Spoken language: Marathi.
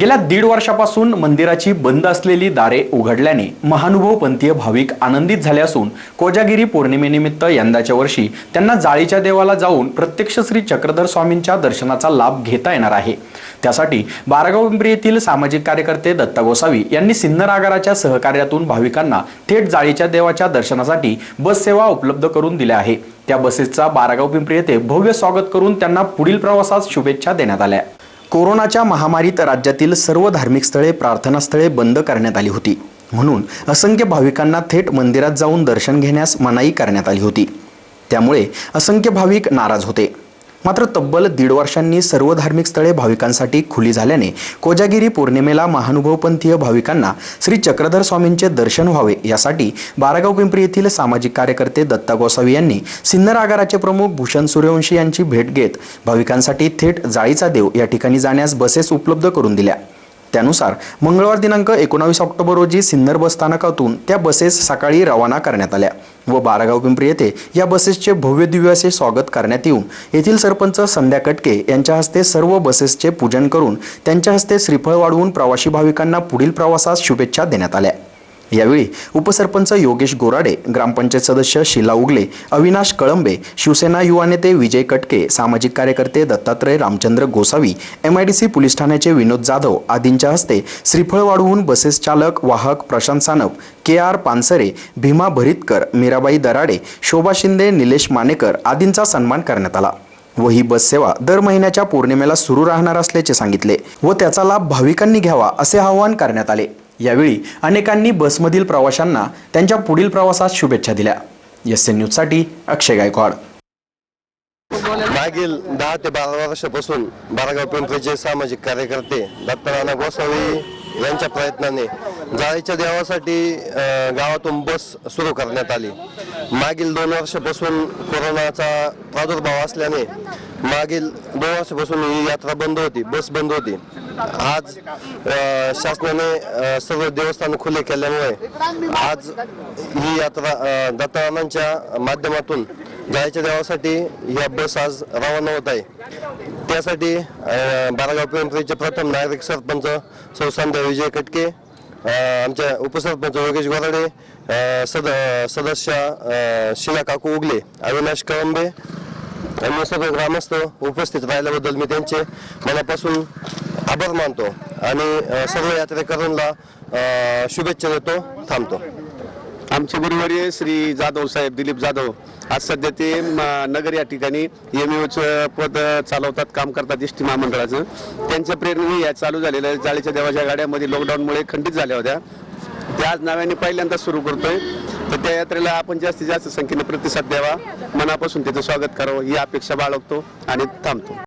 गेल्या दीड वर्षापासून मंदिराची बंद असलेली दारे उघडल्याने महानुभव पंथीय भाविक आनंदित झाले असून कोजागिरी पौर्णिमेनिमित्त यंदाच्या वर्षी त्यांना जाळीच्या देवाला जाऊन प्रत्यक्ष श्री चक्रधर स्वामींच्या दर्शनाचा लाभ घेता येणार आहे. त्यासाठी बारागाव पिंपरी येथील सामाजिक कार्यकर्ते दत्ता गोसावी यांनी सिन्नर आगाराच्या सहकार्यातून भाविकांना थेट जाळीच्या देवाच्या दर्शनासाठी बस सेवा उपलब्ध करून दिल्या आहे. त्या बसेसचा बारागाव पिंपरी येथे भव्य स्वागत करून त्यांना पुढील प्रवासात शुभेच्छा देण्यात आल्या. कोरोनाच्या महामारीत राज्यातील सर्व धार्मिक स्थळे प्रार्थनास्थळे बंद करण्यात आली होती. म्हणून असंख्य भाविकांना थेट मंदिरात जाऊन दर्शन घेण्यास मनाई करण्यात आली होती. त्यामुळे असंख्य भाविक नाराज होते. मात्र तब्बल दीड वर्षांनी सर्व धार्मिक स्थळे भाविकांसाठी खुली झाल्याने कोजागिरी पौर्णिमेला महानुभवपंथीय भाविकांना श्री चक्रधर स्वामींचे दर्शन व्हावे यासाठी बारागाव पिंपरी येथील सामाजिक कार्यकर्ते दत्ता गोसावी यांनी सिन्नर आगाराचे प्रमुख भूषण सूर्यवंशी यांची भेट घेत भाविकांसाठी थेट जाळीचा देव या ठिकाणी जाण्यास बसेस उपलब्ध करून दिल्या. त्यानुसार मंगळवार दिनांक एकोणावीस ऑक्टोबर रोजी सिन्नर बस स्थानकातून त्या बसेस सकाळी रवाना करण्यात आल्या व बारागाव पिंपरी येथे या बसेसचे भव्य दिव्य असे स्वागत करण्यात येऊन येथील सरपंच संध्या कटके यांच्या हस्ते सर्व बसेसचे पूजन करून त्यांच्या हस्ते श्रीफळ वाढवून प्रवासी भाविकांना पुढील प्रवासास शुभेच्छा देण्यात आल्या. यावेळी उपसरपंच योगेश गोराडे ग्रामपंचायत सदस्य शिला उगले अविनाश कळंबे शिवसेना युवा नेते विजय कटके सामाजिक कार्यकर्ते दत्तात्रय रामचंद्र गोसावी एमआयडीसी पोलीस ठाण्याचे विनोद जाधव आदींच्या हस्ते श्रीफळ वाढवून बसेस चालक वाहक प्रशांत सानप के आर पानसरे भीमा भरितकर मीराबाई दराडे शोभा शिंदे निलेश मानेकर आदींचा सन्मान करण्यात आला. व ही बस सेवा दर महिन्याच्या पौर्णिमेला सुरू राहणार असल्याचे सांगितले व त्याचा लाभ भाविकांनी घ्यावा असे आवाहन करण्यात आले. यावेळी अनेकांनी बसमधील प्रवाशांना त्यांच्या पुढील प्रवासात शुभेच्छा दिल्या. एस एन न्यूजसाठी अक्षय गायकवाड. मागील दहा ते बारा वर्षापासून बारागाव पिंपरीचे सामाजिक कार्यकर्ते दत्तनाना गोसावी यांच्या प्रयत्नाने जाळीच्या देवासाठी गावातून बस सुरू करण्यात आली. मागील दोन वर्षापासून कोरोनाचा प्रादुर्भाव असल्याने मागील दोन वर्षापासून ही यात्रा बंद होती बस बंद होती. आज शासनाने सर्व देवस्थान खुले केल्यामुळे आज ही यात्रा अ, माध्यमातून जायच्या देवासाठी या बस आज रवाना होत आहे. त्यासाठी बारागाव पिंपरीचे प्रथम नागरिक सरपंच सौ विजय कटके आमच्या उपसरपंच योगेश गोराडे सद सदस्य शिला काकू उगले अविनाश कळंबे मस्त सर्व ग्रामस्थ उपस्थित राहिल्याबद्दल मी त्यांचे मनापासून आभार मानतो. आणि सर्व यात्रेकरूंना शुभेच्छा देतो. थांबतो. आमचे आहे श्री जाधव साहेब दिलीप जाधव आज सध्या ते नगर या ठिकाणी एम चं पद चालवतात काम करतात एस महामंडळाचं. त्यांच्या प्रेरणेने या चालू झालेल्या जाळीच्या देवाच्या गाड्यामध्ये लॉकडाऊनमुळे खंडित झाल्या होत्या. ते आज नव्याने पहिल्यांदा सुरू करतोय. तर त्या यात्रेला आपण जास्तीत जास्त संख्येने प्रतिसाद द्यावा. मनापासून त्याचं स्वागत करावं ही अपेक्षा बाळगतो आणि थांबतो.